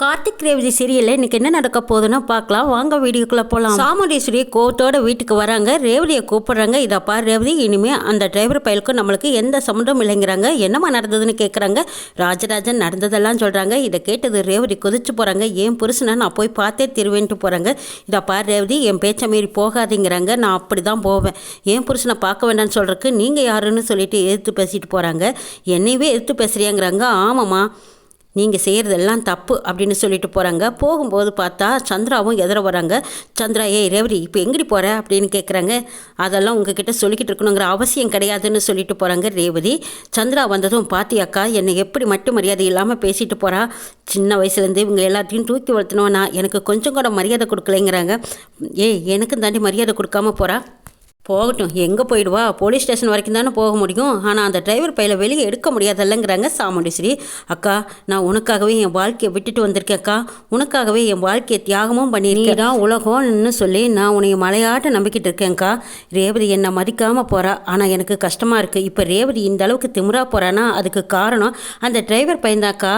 கார்த்திக் ரேவதி சீரியலில் இன்னைக்கு என்ன நடக்க போகுதுன்னு பார்க்கலாம். வாங்க வீடியோக்குள்ளே போகலாம் சாமுண்டீஸ்வரி கோவத்தோட வீட்டுக்கு வராங்க. ரேவதியை கூப்பிடுறாங்க. இதை பார் ரேவதி இனிமே அந்த டிரைவர் பயலுக்கும் நம்மளுக்கு எந்த சம்மந்தம் இல்லைங்கிறாங்க. என்னம்மா நடந்ததுன்னு கேட்குறாங்க ராஜராஜன் நடந்ததெல்லாம் சொல்கிறாங்க இதை கேட்டது ரேவதி கொதிச்சு போகிறாங்க ஏன் புருஷனை நான் போய் பார்த்தே திருவேன்ட்டு போகிறாங்க இதை பார் ரேவதி என் பேச்சை மீறி போகாதீங்கிறாங்க. நான் அப்படி தான் போவேன். ஏன் புருஷனை பார்க்க வேண்டாம்னு சொல்கிறதுக்கு நீங்கள் யாருன்னு சொல்லிட்டு எதிர்த்து பேசிட்டு போகிறாங்க என்னையவே எதிர்த்து பேசுகிறியாங்கிறாங்க ஆமாம்மா. நீங்கள் செய்கிறதெல்லாம் தப்பு அப்படின்னு சொல்லிட்டு போகிறாங்க போகும்போது பார்த்தா சந்திராவும் எதிர வராங்க. சந்திரா ஏ ரேவரி இப்போ எங்கடி போகிற அப்படின்னு கேட்குறாங்க அதெல்லாம் உங்ககிட்ட சொல்லிக்கிட்டு இருக்கணுங்கிற அவசியம் கிடையாதுன்னு சொல்லிட்டு போகிறாங்க ரேவதி. சந்திரா வந்ததும் பாத்தியாக்கா என்னை எப்படி மட்டும் மரியாதை இல்லாமல் பேசிட்டு போகிறா சின்ன வயசுலேருந்து இவங்க எல்லாத்தையும் தூக்கி வளர்த்தணும்னா எனக்கு கொஞ்சம் கூட மரியாதை கொடுக்கலைங்கிறாங்க. ஏய் எனக்கும் தாண்டி மரியாதை கொடுக்காம போகிறா போகட்டும். எங்கே போயிடுவா? போலீஸ் ஸ்டேஷன் வரைக்கும் தானே போக முடியும். ஆனால் அந்த டிரைவர் பையில வெளியே எடுக்க முடியாதல்லங்கிறாங்க சாமுண்டீஸ்வரி அக்கா நான் உனக்காகவே என் வாழ்க்கையை விட்டுட்டு வந்திருக்கேன் அக்கா. உனக்காகவே என் வாழ்க்கையை தியாகமும் பண்ணியிருக்கேன். தான் உலகம்னு சொல்லி நான் உன்னை மலையாட்ட நம்பிக்கிட்டு இருக்கேன்க்கா ரேவதி என்னை மதிக்காமல் போகிறா ஆனால் எனக்கு கஷ்டமாக இருக்குது இப்போ ரேவதி இந்த அளவுக்கு திமுறா போகிறான்னா அதுக்கு காரணம் அந்த டிரைவர் பையன்தாக்கா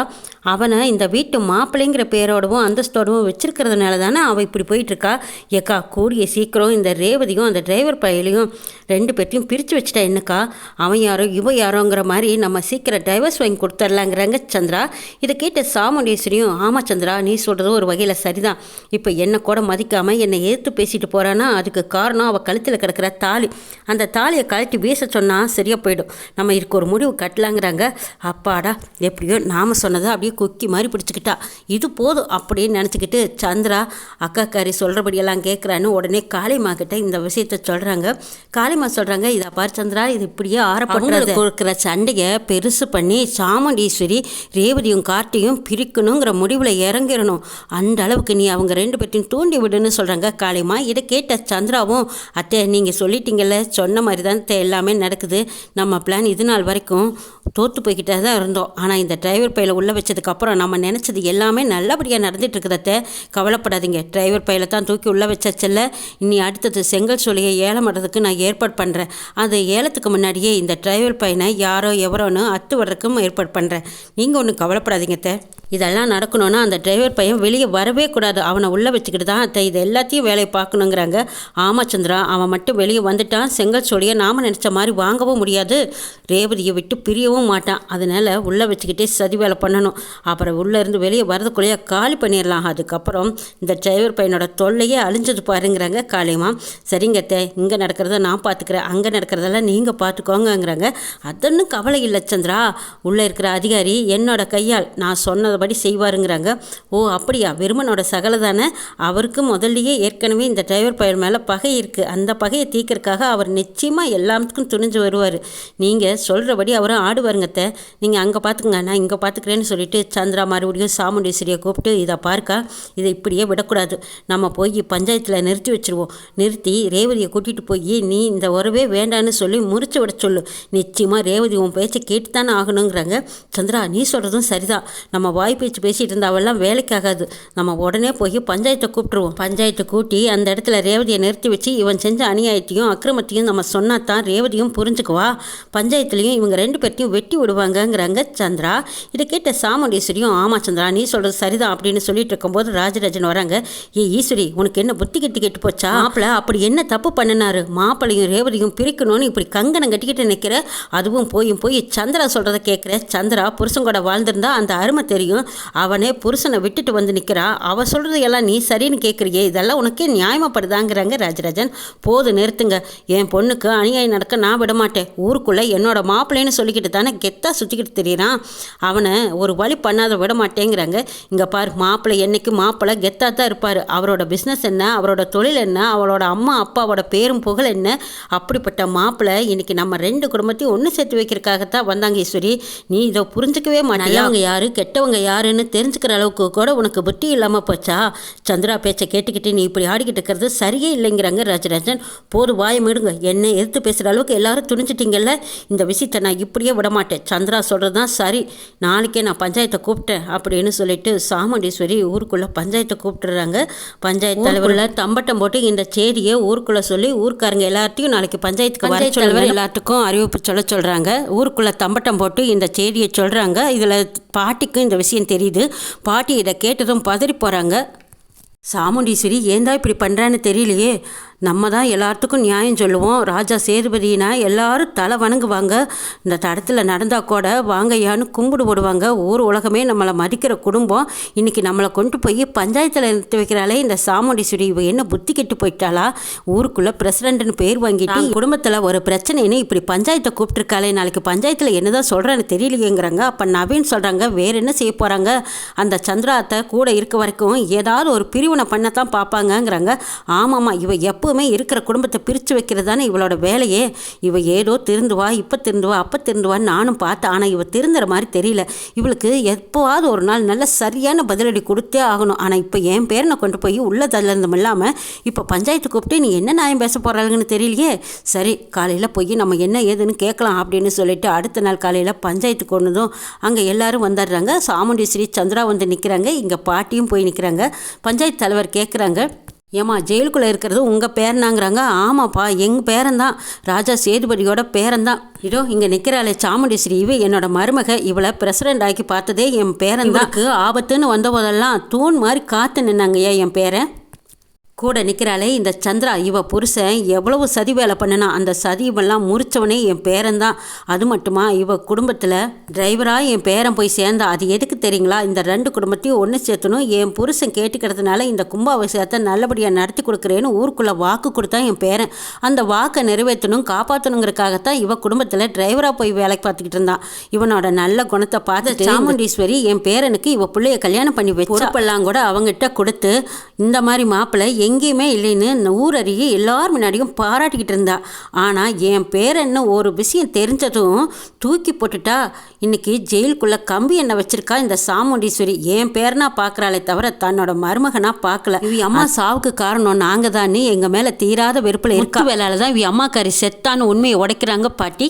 அவனை இந்த வீட்டு மாப்பிள்ளைங்கிற பேரோடவும் அந்தஸ்தோடவும் வச்சிருக்கிறதுனால தானே அவள் இப்படி போயிட்டுருக்கா ஏக்கா கூடிய சீக்கிரம் இந்த ரேவதியும் அந்த டிரைவர் கையிலையும் ரெண்டு பேர்த்தையும் பிரித்து வச்சுட்டா என்னக்கா? அவன் யாரோ இவ யாரோங்கிற மாதிரி நம்ம சீக்கிரம் டைவர்ஸ் வாங்கி கொடுத்துர்லாங்கிறாங்க சந்திரா. இதை கேட்ட சாமுண்டேஸ்வரியும் ஆமாம் சந்திரா நீ சொல்கிறது ஒரு வகையில் சரிதான். இப்போ என்னை கூட மதிக்காமல் என்னை எதிர்த்து பேசிட்டு போகிறான்னா அதுக்கு காரணம் அவள் கழுத்தில் கிடக்கிற தாலி. அந்த தாலியை கழட்டி வீச சொன்னால் சரியாக போயிடும். நம்ம இதுக்கு ஒரு முடிவு கட்டலாங்கிறாங்க. அப்பாடா எப்படியோ நாம் சொன்னதை அப்படியே குக்கி மாதிரி பிடிச்சிக்கிட்டா. இது போதும் அப்படின்னு நினச்சிக்கிட்டு சந்திரா அக்காக்காரி சொல்கிறபடியெல்லாம் கேட்குறான்னு உடனே காளிமா கிட்ட இந்த விஷயத்த சொல்கிறாங்க காளிமா சொல்கிறாங்க இதை பாரு சந்திரா இது இப்படியே ஆரப்பட்டு கொடுக்குற சண்டையை பெருசு பண்ணி சாமுண்டீஸ்வரி ரேவதியும் கார்த்தியும் பிரிக்கணுங்கிற முடிவில் இறங்கிடணும். அந்த அளவுக்கு நீ அவங்க ரெண்டு பேர்த்தையும் தூண்டி விடுன்னு சொல்கிறாங்க காளிமா இதை கேட்ட சந்திராவும் அத்தை நீங்கள் சொல்லிட்டீங்கல்ல சொன்ன மாதிரி தான் எல்லாமே நடக்குது. நம்ம பிளான் இது நாள் வரைக்கும் தோற்று போய்கிட்டே தான் இருந்தோம். ஆனால் இந்த டிரைவர் பையில உள்ளே வச்சதுக்கப்புறம் நம்ம நினச்சது எல்லாமே நல்லபடியாக நடந்துட்டு கவலைப்படாதீங்க. டிரைவர் பையில தான் தூக்கி உள்ளே வச்சல இனி அடுத்தது செங்கல் சோழியை ஏலம் பண்ணுறதுக்கு நான் ஏற்பாடு பண்ணுறேன் அந்த ஏலத்துக்கு முன்னாடியே இந்த டிரைவர் பையனை யாரோ எவரோன்னு அத்து வர்றதுக்கும் ஏற்பாடு பண்ணுறேன் நீங்கள் ஒன்றும் கவலைப்படாதீங்க தே இதெல்லாம் நடக்கணும்னா அந்த டிரைவர் பையன் வெளியே வரவே கூடாது. அவனை உள்ளே வச்சுக்கிட்டு தான் அத்தை. இது எல்லாத்தையும் வேலையை பார்க்கணுங்கிறாங்க. ஆமாச்சந்திரா அவன் மட்டும் வெளியே வந்துட்டான். செங்கல் சோழியை நாம் நினச்ச மாதிரி வாங்கவும் முடியாது. ரேவதியை விட்டு பிரியவும் மாட்டான். அதனால் உள்ளே வச்சுக்கிட்டே சதி வேலை பண்ணணும். அப்புறம் உள்ளே இருந்து வெளியே வரதுக்குள்ளேயே காலி பண்ணிடலாம். அதுக்கப்புறம் இந்த டிரைவர் பையனோட தொல்லையே அழிஞ்சது பாருங்கிறாங்க காளியம்மா. சரிங்க அத்தை. இங்கே நடக்கிறத நான் பார்த்துக்கிறேன். அங்கே நடக்கிறதெல்லாம் நீங்கள் பார்த்துக்கோங்கங்கிறாங்க. அதொன்னும் கவலை இல்லை சந்திரா. உள்ளே இருக்கிற அதிகாரி என்னோட கையால் நான் சொன்னபடி செய்வாருங்கிறாங்க. ஓ அப்படியா? வெறுமனோட சகல தானே? அவருக்கு முதல்லையே ஏற்கனவே இந்த டிரைவர் பையன் மேலே பகை இருக்குது அந்த பகையை தீக்கிறதுக்காக அவர் நிச்சயமாக எல்லாத்துக்கும் துணிஞ்சு வருவார். நீங்கள் சொல்கிறபடி அவரும் ஆடுவாருங்கத்த நீங்கள் அங்கே பார்த்துக்குங்க. நான் இங்கே பார்த்துக்கிறேன்னு சொல்லிட்டு சந்திரா மறுபடியும் சாமுண்டீஸ்வரியை கூப்பிட்டு இதை பார்க்கா இதை இப்படியே விடக்கூடாது. நம்ம போய் பஞ்சாயத்தில் நிறுத்தி வச்சுருவோம். நிறுத்தி ரேவதியை கூட்டிகிட்டு போய் நீ இந்த உறவே வேண்டான்னு சொல்லி முறிச்சு விட சொல்லு. நிச்சயமாக ரேவதி உன் பேச்சை கேட்டு தானே ஆகணுங்கிறாங்க சந்திரா நீ சொல்கிறதும் சரிதான். நம்ம வாய் பேச்சு பேசிகிட்டு இருந்தாவெல்லாம் வேலைக்காகாது நம்ம உடனே போய் பஞ்சாயத்தை கூப்பிட்டுருவோம். பஞ்சாயத்தை கூட்டி அந்த இடத்துல ரேவதியை நிறுத்தி வச்சு இவன் செஞ்ச அநியாயத்தையும் அக்கிரமத்தையும் நம்ம சொன்னா தான் ரேவதியும் புரிஞ்சுக்குவா. பஞ்சாயத்துலேயும் இவங்க ரெண்டு பேர்த்தையும் வெட்டி விடுவாங்கங்கிறாங்க சந்திரா. இதை கேட்ட சாமுண்டீஸ்வரியும் ஆமாம் சந்திரா நீ சொல்கிறது சரிதான் அப்படின்னு சொல்லிட்டு இருக்கும்போது ராஜராஜன் வராங்க. ஏ ஈஸ்வரி உனக்கு என்ன புத்தி கெட்டு கெட்டு போச்சா? மாப்பிள்ள அப்படி என்ன தப்பு பண்ணினாரு? மாப்பிள்ளையும் ரேவதியும் பிரிக்கணும்னு இப்படி கங்கணம் கட்டிக்கிட்டு நிற்கிற அதுவும் போயும் போய் சந்திரா சொல்கிறத கேட்குற சந்திரா புருஷன் கூட வாழ்ந்திருந்தா அந்த அருமை தெரியும். அவனே புருஷனை விட்டுட்டு வந்து நிற்கிறா அவ சொல்கிறது எல்லாம் நீ சரின்னு கேட்குறியே இதெல்லாம் உனக்கே நியாயமாப்படுதாங்கிறாங்க ராஜராஜன். போது நிறுத்துங்க. என் பொண்ணுக்கு அநியாயம் நடக்க நான் விட மாட்டேன் ஊருக்குள்ளே என்னோட மாப்பிள்ளைன்னு சொல்லிக்கிட்டு தானே கெத்தாக சுற்றிக்கிட்டு தெரியிறான். அவனை ஒரு வழி பண்ணாத விட மாட்டேங்கிறாங்க இங்கே பார் மாப்பிள்ளை என்னைக்கு மாப்பிள்ளை கெத்தாக தான் இருப்பார். அவரோட பிஸ்னஸ் என்ன? அவரோட தொழில் என்ன? அவளோட அம்மா அப்பாவோட பேரும் புகழ் என்ன? அப்படிப்பட்ட மாப்பிள்ளை இன்னைக்கு நம்ம ரெண்டு குடும்பத்தையும் ஒன்று சேர்த்து வைக்கிறதுக்காகத்தான் வந்தாங்க ஈஸ்வரி. நீ இதை புரிஞ்சுக்கவே மாட்டேங்க யாரு? கெட்டவங்க யாருன்னு தெரிஞ்சுக்கிற அளவுக்கு கூட உனக்கு புத்தி இல்லாமல் போச்சா? சந்திரா பேச்சை கேட்டுக்கிட்டு நீ இப்படி ஆடிக்கிட்டு இருக்கிறது சரியே இல்லைங்கிறாங்க ராஜராஜன். போது வாயை விடுங்க என்னை எதிர்த்து பேசுகிற அளவுக்கு எல்லாரும் துணிச்சிட்டிங்கல்ல இந்த விஷயத்தை நான் இப்படியே விட மாட்டேன் சந்திரா சொல்கிறது தான் சரி. நாளைக்கே நான் பஞ்சாயத்தை கூப்பிட்டேன் அப்படின்னு சொல்லிட்டு சாமுண்டீஸ்வரி ஊருக்குள்ளே பஞ்சாயத்தை கூப்பிட்டுறாங்க. பஞ்சாயத்து தலைவரில் தம்பட்டம் போட்டு இந்த செய்தியை ஊருக்குள்ளே சொல்லி ஊர் ஊருக்காரங்க எல்லார்ட்டையும் நாளைக்கு பஞ்சாயத்துக்கு வர தலைவர். எல்லாத்துக்கும் அறிவிப்பு சொல்ல சொல்கிறாங்க ஊருக்குள்ளே தம்பட்டம் போட்டு இந்த செய்தியை சொல்கிறாங்க இதில் பாட்டிக்கும் இந்த விஷயம் தெரியுது. பாட்டி இதை கேட்டதும் பதறி போகிறாங்க சாமுண்டீஸ்வரி ஏந்தா இப்படி பண்ணுறான்னு தெரியலையே. நம்ம தான் எல்லாத்துக்கும் நியாயம் சொல்லுவோம். ராஜா சேதுபதினா எல்லாரும் தலை வணங்குவாங்க. இந்த தடத்தில் நடந்தால் கூட வாங்கய்யான்னு கும்பிடு போடுவாங்க. ஊர் உலகமே நம்மளை மதிக்கிற குடும்பம். இன்னைக்கு நம்மளை கொண்டு போய் பஞ்சாயத்தில் நிறுத்தி வைக்கிறாளே இந்த சாமுண்டீஸ்வரி என்ன புத்தி கெட்டு போயிட்டாளா? ஊருக்குள்ளே பிரசிடண்ட்னு பேர் வாங்கிட்டு குடும்பத்தில் ஒரு பிரச்சனைன்னு இப்படி பஞ்சாயத்தை கூப்பிட்டுருக்காளே நாளைக்கு பஞ்சாயத்தில் என்னதான் சொல்கிறேன்னு தெரியலையேங்கிறாங்க. அப்போ நவீன் சொல்கிறாங்க வேற என்ன செய்ய போகிறாங்க அந்த சந்திராத்தை கூட இருக்க வரைக்கும் ஏதாவது ஒரு பிரிவினை பண்ணத்தான் பார்ப்பாங்கங்கிறாங்க ஆமாம்மா இவ எப்பவுமே இருக்கிற குடும்பத்தை பிரித்து வைக்கிறது தானே இவளோட வேலையே. இவ ஏதோ திருந்துவா இப்போ திருந்துவா அப்போ திருந்துவான்னு நானும் பார்த்தேன் ஆனால் இவ திருந்துற மாதிரி தெரியல. இவளுக்கு எப்போவாவது ஒரு நாள் நல்ல சரியான பதிலடி கொடுத்தே ஆகணும். ஆனால் இப்போ என் பேரனை கொண்டு போய் உள்ள தள்ளதும் இல்லாமல் இப்போ பஞ்சாயத்து கூப்பிட்டு நீ என்ன நியாயம் பேச போகிறாளுங்கன்னு தெரியலையே? சரி காலையில் போய் நம்ம என்ன ஏதுன்னு கேட்கலாம் அப்படின்னு சொல்லிட்டு அடுத்த நாள் காலையில் பஞ்சாயத்து கொண்டதும் அங்கே எல்லாரும் வந்துடுறாங்க. சாமுண்டீஸ்வரி சந்திரா வந்து நிற்கிறாங்க இங்கே பாட்டியும் போய் நிற்கிறாங்க பஞ்சாயத்து தலைவர் கேட்குறாங்க. ஏம்மா ஜெயிலுக்குள்ளே இருக்கிறது உங்கள் பேரனாங்கிறாங்க. ஆமாப்பா எங்கள் பேரன்தான். ராஜா சேதுபதியோட பேரன்தான். இதோ இங்கே நிற்கிறாளே சாமுண்டீஸ்வரி இவ என்னோட மருமக. இவளை பிரசிடென்ட் ஆக்கி பார்த்ததே என் பேரன் தான் ஆபத்துன்னு வந்த போதெல்லாம் தூண் மாதிரி காத்து நின்னாங்கய்யா என் பேரன். கூட நிற்கிறாளே இந்த சந்திரா இவ புருஷன் எவ்வளவு சதி வேலை பண்ணினா அந்த சதிவெல்லாம் முறிச்சவனே என் பேரன் தான் அது மட்டுமா இவ குடும்பத்தில் டிரைவராக என் பேரன் போய் சேர்ந்தா அது எதுக்கு தெரியுங்களா? இந்த ரெண்டு குடும்பத்தையும் ஒன்று சேர்த்தணும். என் புருஷன் கேட்டுக்கிறதுனால இந்த கும்பாபிஷேகத்தை நல்லபடியாக நடத்தி கொடுக்குறேன்னு ஊருக்குள்ளே வாக்கு கொடுத்தா என் பேரன். அந்த வாக்கை நிறைவேற்றணும் காப்பாற்றணுங்கிறதுக்காகத்தான் இவ குடும்பத்தில் டிரைவராக போய் வேலைக்கு பார்த்துக்கிட்டு இருந்தான் இவனோட நல்ல குணத்தை பார்த்துட்டு சாமுண்டீஸ்வரி என் பேரனுக்கு இவ பிள்ளைய கல்யாணம் பண்ணி வச்சு பொறுப்பெல்லாம் கூட அவங்ககிட்ட கொடுத்து இந்த மாதிரி மாப்பிள்ளை எங்கேயுமே இல்லைன்னு இந்த ஊரறிய எல்லார் முன்னாடியும் பாராட்டிக்கிட்டு இருந்தா. ஆனால் என் பேரன்னு ஒரு விஷயம் தெரிஞ்சதும் தூக்கி போட்டுட்டா. இன்னைக்கு ஜெயிலுக்குள்ளே கம்பி என்ன வச்சிருக்கா இந்த சாமுண்டீஸ்வரி. என் பேரனா பார்க்குறாளே தவிர தன்னோட மருமகனா பார்க்கல இவ அம்மா சாவுக்கு காரணம் நாங்கள் தான் எங்கள் மேலே தீராத வெறுப்பில் இருக்க? வேலையில தான் இவ அம்மாக்காரி செத்தான்னு உண்மையை உடைக்கிறாங்க பாட்டி.